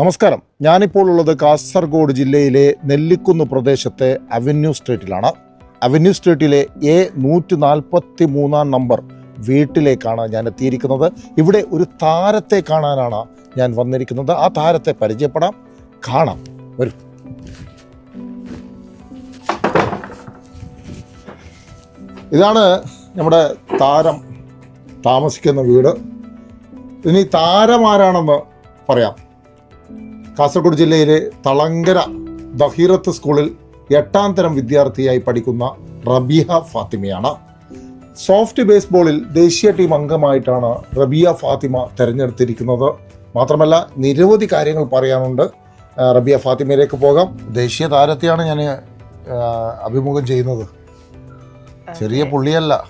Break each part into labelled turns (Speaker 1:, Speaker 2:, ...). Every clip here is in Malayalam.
Speaker 1: നമസ്കാരം. ഞാനിപ്പോൾ ഉള്ളത് കാസർഗോഡ് ജില്ലയിലെ നെല്ലിക്കുന്ന് പ്രദേശത്തെ അവന്യൂ സ്ട്രീറ്റിലാണ്. അവന്യൂ സ്ട്രീറ്റിലെ എ നൂറ്റി നാൽപ്പത്തി മൂന്നാം നമ്പർ വീട്ടിലേക്കാണ് ഞാൻ എത്തിയിരിക്കുന്നത്. ഇവിടെ ഒരു താരത്തെ കാണാനാണ് ഞാൻ വന്നിരിക്കുന്നത്. ആ താരത്തെ പരിചയപ്പെടാം. കാണാം. വരും. ഇതാണ് നമ്മുടെ താരം താമസിക്കുന്ന വീട്. ഇനി താരമാരാണെന്ന് പറയാം. കാസർഗോഡ് ജില്ലയിലെ തളങ്കര ദഹീറത്ത് സ്കൂളിൽ എട്ടാം തരം വിദ്യാർത്ഥിയായി പഠിക്കുന്ന റബിയ ഫാത്തിമയാണ്. സോഫ്റ്റ് ബേസ്ബോളിൽ ദേശീയ ടീം അംഗമായിട്ടാണ് റബിയ ഫാത്തിമ തിരഞ്ഞെടുത്തിരിക്കുന്നത്. മാത്രമല്ല നിരവധി കാര്യങ്ങൾ പറയാനുണ്ട്. റബിയ ഫാത്തിമയിലേക്ക് പോകാം. ദേശീയ താരത്തെയാണ് ഞാൻ അഭിമുഖം ചെയ്യുന്നത്. ചെറിയ പുള്ളിയല്ല.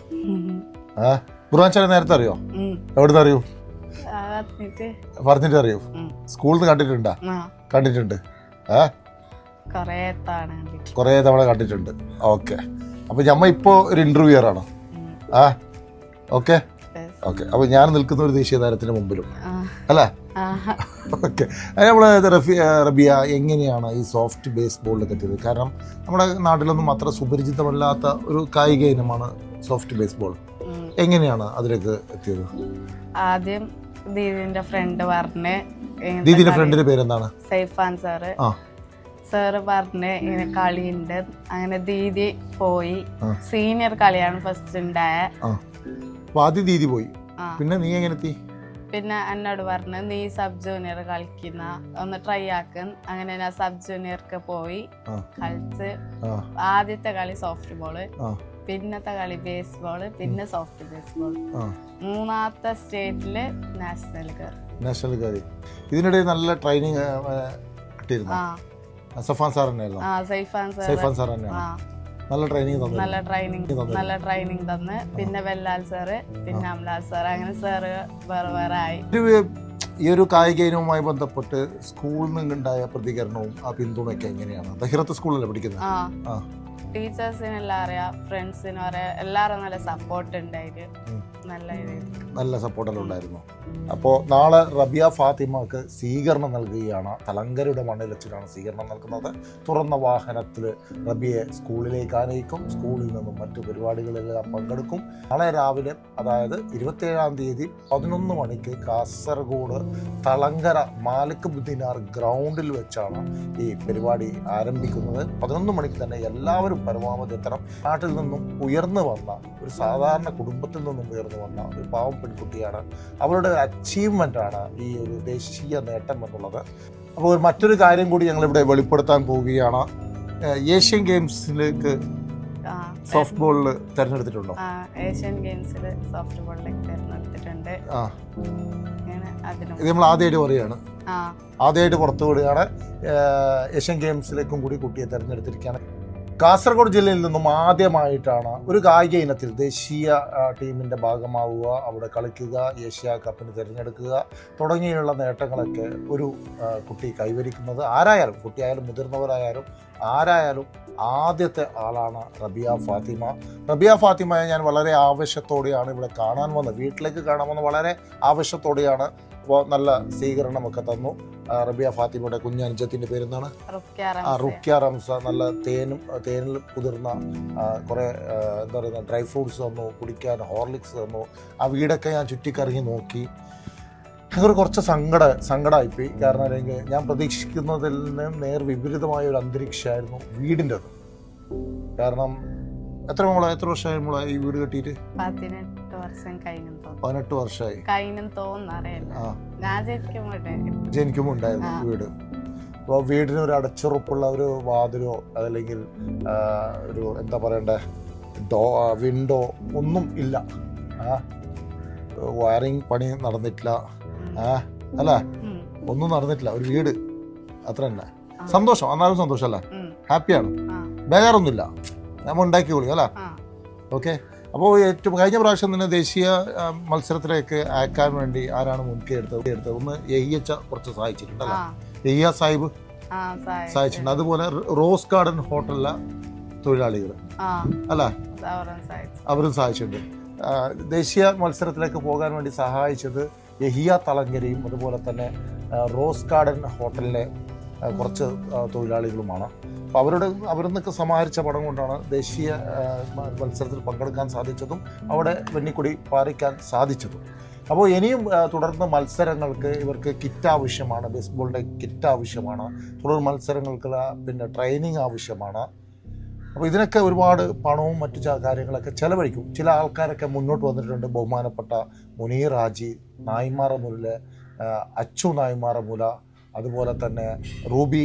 Speaker 1: ഏഹ് ബുറാച്ചാനെ നേരത്തെ അറിയോ? എവിടുന്ന് അറിയൂ? പറഞ്ഞിട്ട്. അറിയോ സ്കൂളിൽ നിന്ന് കണ്ടിട്ടുണ്ടാ? കണ്ടിട്ടുണ്ട്. ഏ?
Speaker 2: കൊറേ തവണ
Speaker 1: കണ്ടിട്ടുണ്ട്. ഓക്കെ. അപ്പോൾ ഞമ്മ ഇപ്പോ ഒരു ഇന്റർവ്യൂയർ ആണോ? ആ? ഓക്കെ. ഓക്കെ. അപ്പോൾ ഞാൻ നിൽക്കുന്ന ഒരു ദേശീയ താരത്തിന് മുമ്പിലും. അല്ലേ. ഓക്കെ. നമ്മൾ റഫി റബിയ എങ്ങനെയാണ് ഈ സോഫ്റ്റ് ബേസ് ബോളിൽ എത്തിയത് കാരണം നമ്മുടെ നാട്ടിലൊന്നും അത്ര സുപരിചിതമല്ലാത്ത ഒരു കായിക ഇനമാണ് സോഫ്റ്റ്
Speaker 2: ബേസ്ബോൾ
Speaker 1: എങ്ങനെയാണ് അതിലേക്ക് എത്തിയത്?
Speaker 2: ആദ്യം ദീദിന്റെ ഫ്രണ്ട് പറഞ്ഞ്
Speaker 1: ദീദിന്റെ ഫ്രണ്ടിന്റെ പേരെന്താണ്?
Speaker 2: സൈഫാൻ സാറ്. സാറ് പറഞ്ഞ് ഇങ്ങനെ കളിയുണ്ട്. അങ്ങനെ ദീദി പോയി. സീനിയർ കളിയാണ് ഫസ്റ്റ് ഉണ്ടായ.
Speaker 1: ആദ്യം ദീദി പോയി. പിന്നെ നീ എങ്ങനെ എത്തി?
Speaker 2: പിന്നെ എന്നോട് പറഞ്ഞ് നീ സബ് ജൂനിയർ കളിക്കുന്ന ഒന്ന് ട്രൈ ആക്കും. അങ്ങനെ ഞാൻ സബ് ജൂനിയർക്ക് പോയി കളിച്ച് ആദ്യത്തെ കളി സോഫ്റ്റ്
Speaker 1: ബോൾ
Speaker 2: പിന്നത്തെ കളി ബേസ്ബോൾ പിന്നെ സോഫ്റ്റ്
Speaker 1: ബേസ്ബോൾ
Speaker 2: മൂന്നാമത്തെ സ്റ്റേറ്റിൽ നാഷണൽ കയറി
Speaker 1: നാഷണൽ കാര്യം ഇതിനിടെ നല്ല ട്രെയിനിങ് കിട്ടിയിരുന്നു? സഫാൻ സാർ തന്നെയായിരുന്നു?
Speaker 2: സൈഫാൻ സാർ
Speaker 1: തന്നെയാണ്. നല്ല ട്രെയിനിങ് തന്നു.
Speaker 2: നല്ല ട്രെയിനിങ്. നല്ല ട്രെയിനിങ് തന്ന്. പിന്നെ വെല്ലാൽ സാറ് പിന്നെ അംലാൽ സാർ അങ്ങനെ സാറ് വേറെ വേറെ ആയി.
Speaker 1: ഈ ഒരു കായിക ഇനവുമായി ബന്ധപ്പെട്ട് സ്കൂളിൽ നിന്നുണ്ടായ പ്രതികരണവും ആ പിന്തുണയൊക്കെ എങ്ങനെയാണ്? ദഹിറത്ത് സ്കൂളിലല്ലേ പഠിക്കുന്നത്?
Speaker 2: ആ.
Speaker 1: ആ
Speaker 2: ടീച്ചേഴ്സിന് എല്ലാം അറിയാം ഫ്രണ്ട്സിനും അറിയാം എല്ലാവരും നല്ല സപ്പോർട്ട് ഉണ്ടായിട്ട്
Speaker 1: അതിൽ
Speaker 2: നല്ല
Speaker 1: നല്ല സപ്പോർട്ടെല്ലാം ഉണ്ടായിരുന്നു. അപ്പോൾ നാളെ റബിയ ഫാത്തിമക്ക് സ്വീകരണം നൽകുകയാണ്. തലങ്കരയുടെ മണ്ണിൽ വെച്ചിട്ടാണ് സ്വീകരണം നൽകുന്നത്. തുറന്ന വാഹനത്തിൽ റബിയെ സ്കൂളിലേക്ക് ആനയിക്കും. സ്കൂളിൽ നിന്നും മറ്റു പരിപാടികളിലെല്ലാം പങ്കെടുക്കും. നാളെ രാവിലെ അതായത് ഇരുപത്തേഴാം തീയതി പതിനൊന്ന് മണിക്ക് കാസർഗോഡ് തളങ്കര മാലിക് ബുദ്ദിനാർ ഗ്രൗണ്ടിൽ വെച്ചാണ് ഈ പരിപാടി ആരംഭിക്കുന്നത്. പതിനൊന്ന് മണിക്ക് തന്നെ എല്ലാവരും പരമാവധി എത്തണം. നാട്ടിൽ നിന്നും ഉയർന്നു വന്ന ഒരു സാധാരണ കുടുംബത്തിൽ നിന്നും ഉയർന്നു വന്ന ഒരു പാവം പെൺകുട്ടിയാണ്. അവരുടെ ഒരു അച്ചീവ്മെന്റ് ആണ് ഈ ഒരു ദേശീയ നേട്ടം എന്നുള്ളത്. അപ്പോൾ മറ്റൊരു കാര്യം കൂടി ഞങ്ങളിവിടെ വെളിപ്പെടുത്താൻ പോവുകയാണ്. ഏഷ്യൻ ഗെയിംസിലേക്ക് സോഫ്റ്റ് ബോളിൽ തിരഞ്ഞെടുത്തിട്ടുണ്ടോ?
Speaker 2: ഏഷ്യൻ ഗെയിംസിൽ സോഫ്റ്റ് ബോളിലേക്ക് തിരഞ്ഞെടുത്തിട്ടുണ്ട്.
Speaker 1: ആ. ഇത് നമ്മൾ ആദ്യമായിട്ട് പറയുകയാണ്. ആദ്യമായിട്ട് പുറത്തു വിടുകയാണ് ഏഷ്യൻ ഗെയിംസിലേക്കും കൂടി കുട്ടിയെ തിരഞ്ഞെടുത്തിരിക്കുകയാണ്. കാസർഗോഡ് ജില്ലയിൽ നിന്നും ആദ്യമായിട്ടാണ് ഒരു കായിക ഇനത്തിൽ ദേശീയ ടീമിന്റെ ഭാഗമാവുക അവിടെ കളിക്കുക ഏഷ്യ കപ്പിന് തിരഞ്ഞെടുക്കുക തുടങ്ങിയുള്ള നേട്ടങ്ങളൊക്കെ ഒരു കുട്ടി കൈവരിക്കുന്നത്. ആരായാലും കുട്ടിയായാലും മുതിർന്നവരായാലും ആരായാലും ആദ്യത്തെ ആളാണ് റബിയ ഫാത്തിമ. റബിയ ഫാത്തിമയെ ഞാൻ വളരെ ആവശ്യത്തോടെയാണ് ഇവിടെ കാണാൻ വന്നത്. വീട്ടിലേക്ക് കാണാൻ വന്നത് വളരെ ആവശ്യത്തോടെയാണ് നല്ല സ്വീകരണമൊക്കെ തന്നു. റബിയ ഫാത്തിമയുടെ കുഞ്ഞനുജത്തിന്റെ പേരെന്താണ്. റുക്യ റംസ. നല്ല തേനും തേനിൽ കുതിർന്ന കുറേ എന്താ പറയുക ഡ്രൈ ഫ്രൂട്ട്സ് തന്നു കുടിക്കാൻ ഹോർലിക്സ് തന്നു. ആ വീടൊക്കെ ഞാൻ ചുറ്റിക്കറങ്ങി നോക്കി. ഒരു കുറച്ച് സങ്കട സങ്കടമായിപ്പോയി കാരണം അല്ലെങ്കിൽ ഞാൻ പ്രതീക്ഷിക്കുന്നതിൽ നിന്ന് നേർ വിപരീതമായ ഒരു അന്തരീക്ഷമായിരുന്നു വീടിന്റെ അത് കാരണം എത്ര മോളെ? എത്ര വർഷമായി മോളെ ഈ വീട് കെട്ടിയിട്ട്?
Speaker 2: പതിനെട്ട് വർഷം കഴിഞ്ഞു
Speaker 1: പതിനെട്ട് വർഷമായി.
Speaker 2: കഴിഞ്ഞു
Speaker 1: ജനിക്കുമ്പോൾ ഉണ്ടായിരുന്നു. വീട്. അപ്പോൾ വീടിന് ഒരു അടച്ചുറപ്പുള്ള ഒരു വാതിലോ അതല്ലെങ്കിൽ ഒരു എന്താ പറയണ്ടേ? ഡോ വിൻഡോ ഒന്നും ഇല്ല. ആ വയറിങ് പണി നടന്നിട്ടില്ല. ആ അല്ല? ഒന്നും നടന്നിട്ടില്ല. ഒരു വീട്. അത്ര തന്നെ. സന്തോഷം. എന്നാലും സന്തോഷമല്ല? ഹാപ്പിയാണ്. ബേജാറൊന്നുമില്ല. നമ്മൾ ഉണ്ടാക്കി ഉണ്ടാക്കിക്കോളൂ അല്ല? ഓക്കെ. അപ്പോൾ ഏറ്റവും കഴിഞ്ഞ പ്രാവശ്യം തന്നെ ദേശീയ മത്സരത്തിലേക്ക് അയക്കാൻ വേണ്ടി ആരാണ് മുൻകൈ എടുത്തത്? എടുത്തത്. ഒന്ന് യഹിയച്ച കുറച്ച് സഹായിച്ചിട്ടുണ്ട്
Speaker 2: ആ.
Speaker 1: അല്ലേ യഹിയ സാഹിബ്. സഹായിച്ചിട്ടുണ്ട്. അതുപോലെ റോസ് ഗാർഡൻ ഹോട്ടലിലെ തൊഴിലാളികൾ അല്ല?
Speaker 2: അവരും
Speaker 1: സഹായിച്ചിട്ടുണ്ട്. ദേശീയ മത്സരത്തിലേക്ക് പോകാൻ വേണ്ടി സഹായിച്ചത് യഹിയ തളങ്കരയും അതുപോലെ തന്നെ റോസ് ഗാർഡൻ ഹോട്ടലിലെ കുറച്ച് തൊഴിലാളികളുമാണ്. അപ്പോൾ അവരുടെ അവരിൽ നിന്നൊക്കെ സമാഹരിച്ച പണം കൊണ്ടാണ് ദേശീയ മത്സരത്തിൽ പങ്കെടുക്കാൻ സാധിച്ചതും അവിടെ വെണ്ണിക്കുടി പാറിക്കാൻ സാധിച്ചതും. അപ്പോൾ ഇനിയും തുടർന്ന് മത്സരങ്ങൾക്ക് ഇവർക്ക് കിറ്റ് ആവശ്യമാണ് ബേസ്ബോളിന്റെ കിറ്റ് ആവശ്യമാണ്. തുടർ മത്സരങ്ങൾക്കുള്ള പിന്നെ ട്രെയിനിങ് ആവശ്യമാണ്. അപ്പോൾ ഇതിനൊക്കെ ഒരുപാട് പണവും മറ്റു കാര്യങ്ങളൊക്കെ ചെലവഴിക്കും. ചില ആൾക്കാരൊക്കെ മുന്നോട്ട് വന്നിട്ടുണ്ട്. ബഹുമാനപ്പെട്ട മുനീർ ഹാജി നായ്മാറമുലെ അച്ചു നായ്മാറമുല അതുപോലെ തന്നെ റൂബി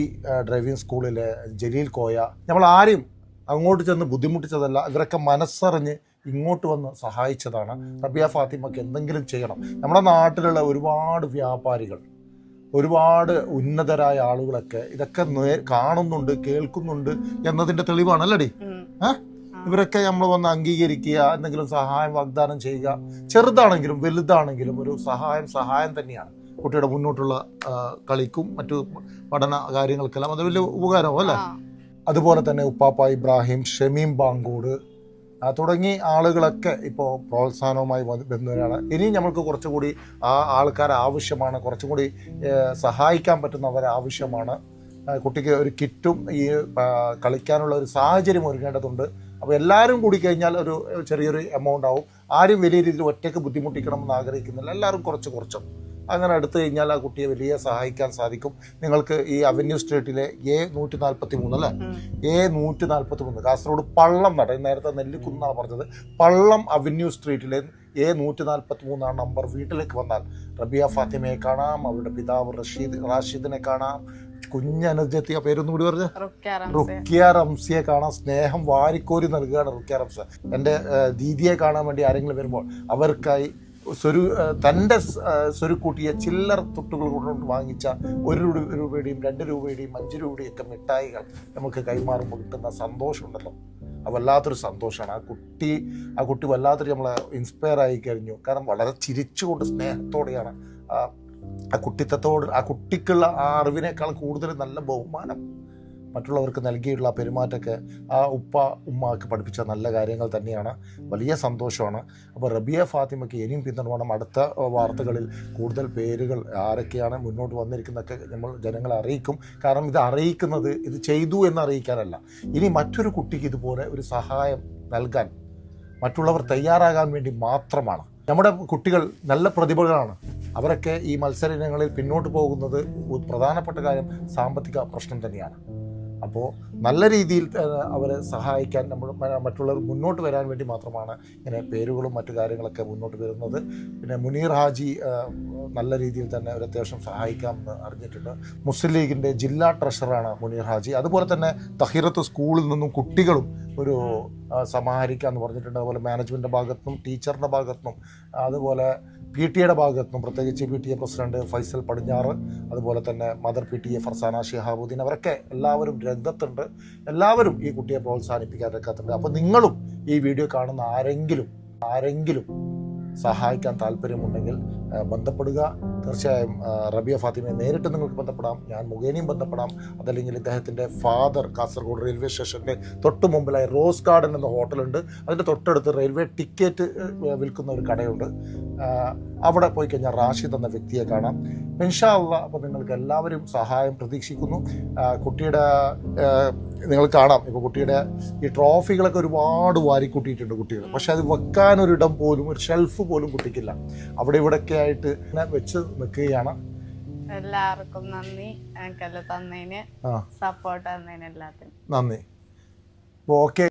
Speaker 1: ഡ്രൈവിംഗ് സ്കൂളിലെ ജലീൽ കോയ. നമ്മൾ ആരും അങ്ങോട്ട് ചെന്ന് ബുദ്ധിമുട്ടിച്ചതല്ല ഇവരൊക്കെ മനസ്സറിഞ്ഞ് ഇങ്ങോട്ട് വന്ന് സഹായിച്ചതാണ്. റബിയ ഫാത്തിമക്ക് എന്തെങ്കിലും ചെയ്യണം. നമ്മുടെ നാട്ടിലുള്ള ഒരുപാട് വ്യാപാരികൾ ഒരുപാട് ഉന്നതരായ ആളുകളൊക്കെ ഇതൊക്കെ കാണുന്നുണ്ട് കേൾക്കുന്നുണ്ട് എന്നതിന്റെ തെളിവാണ് അല്ലടി. ഇവരൊക്കെ നമ്മൾ വന്ന് അംഗീകരിക്കുക എന്തെങ്കിലും സഹായം വാഗ്ദാനം ചെയ്യുക. ചെറുതാണെങ്കിലും വലുതാണെങ്കിലും ഒരു സഹായം സഹായം തന്നെയാണ്. കുട്ടിയുടെ മുന്നോട്ടുള്ള കളിക്കും മറ്റു പഠന കാര്യങ്ങൾക്കെല്ലാം അത് വലിയ ഉപകാരമാവും അല്ലേ? അതുപോലെ തന്നെ ഉപ്പാപ്പ ഇബ്രാഹിം ഷമീം ബാങ്കോട് തുടങ്ങി ആളുകളൊക്കെ ഇപ്പോൾ പ്രോത്സാഹനവുമായി ബന്ധുവരാണ് ഇനി ഇനിയും നമ്മൾക്ക് കുറച്ചുകൂടി ആ ആൾക്കാർ ആവശ്യമാണ്. കുറച്ചുകൂടി സഹായിക്കാൻ പറ്റുന്നവരാവശ്യമാണ് കുട്ടിക്ക് ഒരു കിറ്റും ഈ കളിക്കാനുള്ള ഒരു സാഹചര്യം ഒരുങ്ങേണ്ടതുണ്ട്. അപ്പോൾ എല്ലാവരും കൂടി കഴിഞ്ഞാൽ ഒരു ചെറിയൊരു എമൗണ്ട് ആവും. ആരും വലിയ രീതിയിൽ ഒറ്റയ്ക്ക് ബുദ്ധിമുട്ടിക്കണമെന്ന് ആഗ്രഹിക്കുന്നില്ല. എല്ലാവരും കുറച്ച് കുറച്ചും. അങ്ങനെ എടുത്തു കഴിഞ്ഞാൽ ആ കുട്ടിയെ വലിയ സഹായിക്കാൻ സാധിക്കും. നിങ്ങൾക്ക് ഈ അവന്യൂ സ്ട്രീറ്റിലെ എ നൂറ്റി നാൽപ്പത്തി മൂന്ന് അല്ലേ? എ നൂറ്റി നാൽപ്പത്തി മൂന്ന് കാസർഗോഡ് പള്ളം നട നേരത്തെ നെല്ലിക്കുന്നാണ് പറഞ്ഞത്. പള്ളം അവന്യൂ സ്ട്രീറ്റിലെ എ നൂറ്റി നാൽപ്പത്തി മൂന്നാണ് നമ്പർ വീട്ടിലേക്ക് വന്നാൽ റബിയ ഫാത്തിമയെ കാണാം അവരുടെ പിതാവ് റഷീദ് റാഷിദിനെ കാണാം. കുഞ്ഞനുജത്തി ആ പേരൊന്നും കൂടി പറഞ്ഞു?
Speaker 2: റുക്കിയ
Speaker 1: റംസിയെ കാണാൻ സ്നേഹം വാരിക്കോരി നൽകുകയാണ് റുക്കിയ റംസ. എന്റെ ദീദിയെ കാണാൻ വേണ്ടി ആരെങ്കിലും വരുമ്പോൾ അവർക്കായി സ്വരു തന്റെ സ്വരുക്കൂട്ടിയ ചില്ലറ തുട്ടുകൾ കൊണ്ട് വാങ്ങിച്ച ഒരു രൂപ- രൂപയുടെയും രണ്ട് രൂപയുടെയും അഞ്ച് രൂപയുടെയും ഒക്കെ മിഠായികൾ നമുക്ക് കൈമാറുമ്പോൾ കിട്ടുന്ന സന്തോഷമുണ്ടല്ലോ. അത് വല്ലാത്തൊരു സന്തോഷമാണ്. ആ കുട്ടി ആ കുട്ടി വല്ലാത്തൊരു നമ്മളെ ഇൻസ്പയർ ആയി കഴിഞ്ഞു. കാരണം വളരെ ചിരിച്ചുകൊണ്ട് സ്നേഹത്തോടെയാണ്. ആ കുട്ടിത്തത്തോട് ആ കുട്ടിക്കുള്ള ആ അറിവിനേക്കാൾ കൂടുതൽ നല്ല ബഹുമാനം. മറ്റുള്ളവർക്ക് നൽകിയിട്ടുള്ള ആ പെരുമാറ്റമൊക്കെ ആ ഉപ്പ ഉമ്മക്ക് പഠിപ്പിച്ച നല്ല കാര്യങ്ങൾ തന്നെയാണ്. വലിയ സന്തോഷമാണ്. അപ്പോൾ റബിയ ഫാത്തിമയ്ക്ക് ഇനിയും പിന്തുണ അടുത്ത വാർത്തകളിൽ കൂടുതൽ പേരുകൾ ആരൊക്കെയാണ് മുന്നോട്ട് വന്നിരിക്കുന്നതൊക്കെ നമ്മൾ ജനങ്ങളെ അറിയിക്കും. കാരണം ഇത് അറിയിക്കുന്നത് ഇത് ചെയ്തു എന്ന് അറിയിക്കാനല്ല. ഇനി മറ്റൊരു കുട്ടിക്ക് ഇതുപോലെ ഒരു സഹായം നൽകാൻ മറ്റുള്ളവർ തയ്യാറാകാൻ വേണ്ടി മാത്രമാണ്. നമ്മുടെ കുട്ടികൾ നല്ല പ്രതിഭകളാണ്. അവരൊക്കെ ഈ മത്സര ഇനങ്ങളിൽ പിന്നോട്ട് പോകുന്നത് പ്രധാനപ്പെട്ട കാര്യം സാമ്പത്തിക പ്രശ്നം തന്നെയാണ്. അപ്പോൾ നല്ല രീതിയിൽ അവരെ സഹായിക്കാൻ നമ്മൾ മറ്റുള്ളവർ മുന്നോട്ട് വരാൻ വേണ്ടി മാത്രമാണ് ഇങ്ങനെ പേരുകളും മറ്റു കാര്യങ്ങളൊക്കെ മുന്നോട്ട് വരുന്നത്. പിന്നെ മുനീർ ഹാജി നല്ല രീതിയിൽ തന്നെ ഒരു അത്യാവശ്യം സഹായിക്കാമെന്ന് അറിഞ്ഞിട്ടുണ്ട്. മുസ്ലിം ലീഗിന്റെ ജില്ലാ ട്രഷറാണ് മുനീർ ഹാജി. അതുപോലെ തന്നെ തഹിറത്ത് സ്കൂളിൽ നിന്നും കുട്ടികളും ഒരു സമാഹരിക്കുക സമാഹരിക്കാമെന്ന് പറഞ്ഞിട്ടുണ്ട്. അതുപോലെ മാനേജ്മെന്റിന്റെ ഭാഗത്തും ടീച്ചറിന്റെ ഭാഗത്തും. അതുപോലെ പി ടി എയുടെ ഭാഗത്തുനിന്നും പ്രത്യേകിച്ച് P T A president Faisal പടിഞ്ഞാറ് അതുപോലെ തന്നെ mother P T A Farsana Shihabuddin അവരൊക്കെ എല്ലാവരും രംഗത്തുണ്ട്. എല്ലാവരും ഈ കുട്ടിയെ പ്രോത്സാഹിപ്പിക്കാൻ രംഗത്തുണ്ട് അപ്പോൾ നിങ്ങളും ഈ വീഡിയോ കാണുന്ന ആരെങ്കിലും ആരെങ്കിലും സഹായിക്കാൻ താല്പര്യമുണ്ടെങ്കിൽ ബന്ധപ്പെടുക. തീർച്ചയായും റബിയ ഫാത്തിമയെ നേരിട്ട് നിങ്ങൾക്ക് ബന്ധപ്പെടാം. ഞാൻ മുഖേനയും ബന്ധപ്പെടാം. അതല്ലെങ്കിൽ ഇദ്ദേഹത്തിന്റെ ഫാദർ കാസർഗോഡ് റെയിൽവേ സ്റ്റേഷന്റെ തൊട്ട് മുമ്പിലായി റോസ് ഗാർഡൻ എന്ന ഹോട്ടലുണ്ട് അതിന്റെ തൊട്ടടുത്ത് റെയിൽവേ ടിക്കറ്റ് വിൽക്കുന്ന ഒരു കടയുണ്ട്. അവിടെ പോയി കഴിഞ്ഞാൽ റാഷിദ് എന്ന വ്യക്തിയെ കാണാം. ഇൻഷാ അല്ല അപ്പോൾ നിങ്ങൾക്ക് എല്ലാവരും സഹായം പ്രതീക്ഷിക്കുന്നു. കുട്ടിയുടെ നിങ്ങൾ കാണാം. ഇപ്പോൾ കുട്ടിയുടെ ഈ ട്രോഫികളൊക്കെ ഒരുപാട് വാരിക്കൂട്ടിയിട്ടുണ്ട് കുട്ടികൾ പക്ഷെ അത് വെക്കാനൊരിടം പോലും ഒരു ഷെൽഫ് പോലും കുട്ടിക്കില്ല. അവിടെ ഇവിടെയൊക്കെ ഇങ്ങനെ വെച്ച് നിൽക്കുകയാണ്.
Speaker 2: എല്ലാവർക്കും നന്ദി. തന്നതിന് സപ്പോർട്ട് തന്നതിന് എല്ലാത്തിനും.
Speaker 1: നന്ദി. ഓക്കെ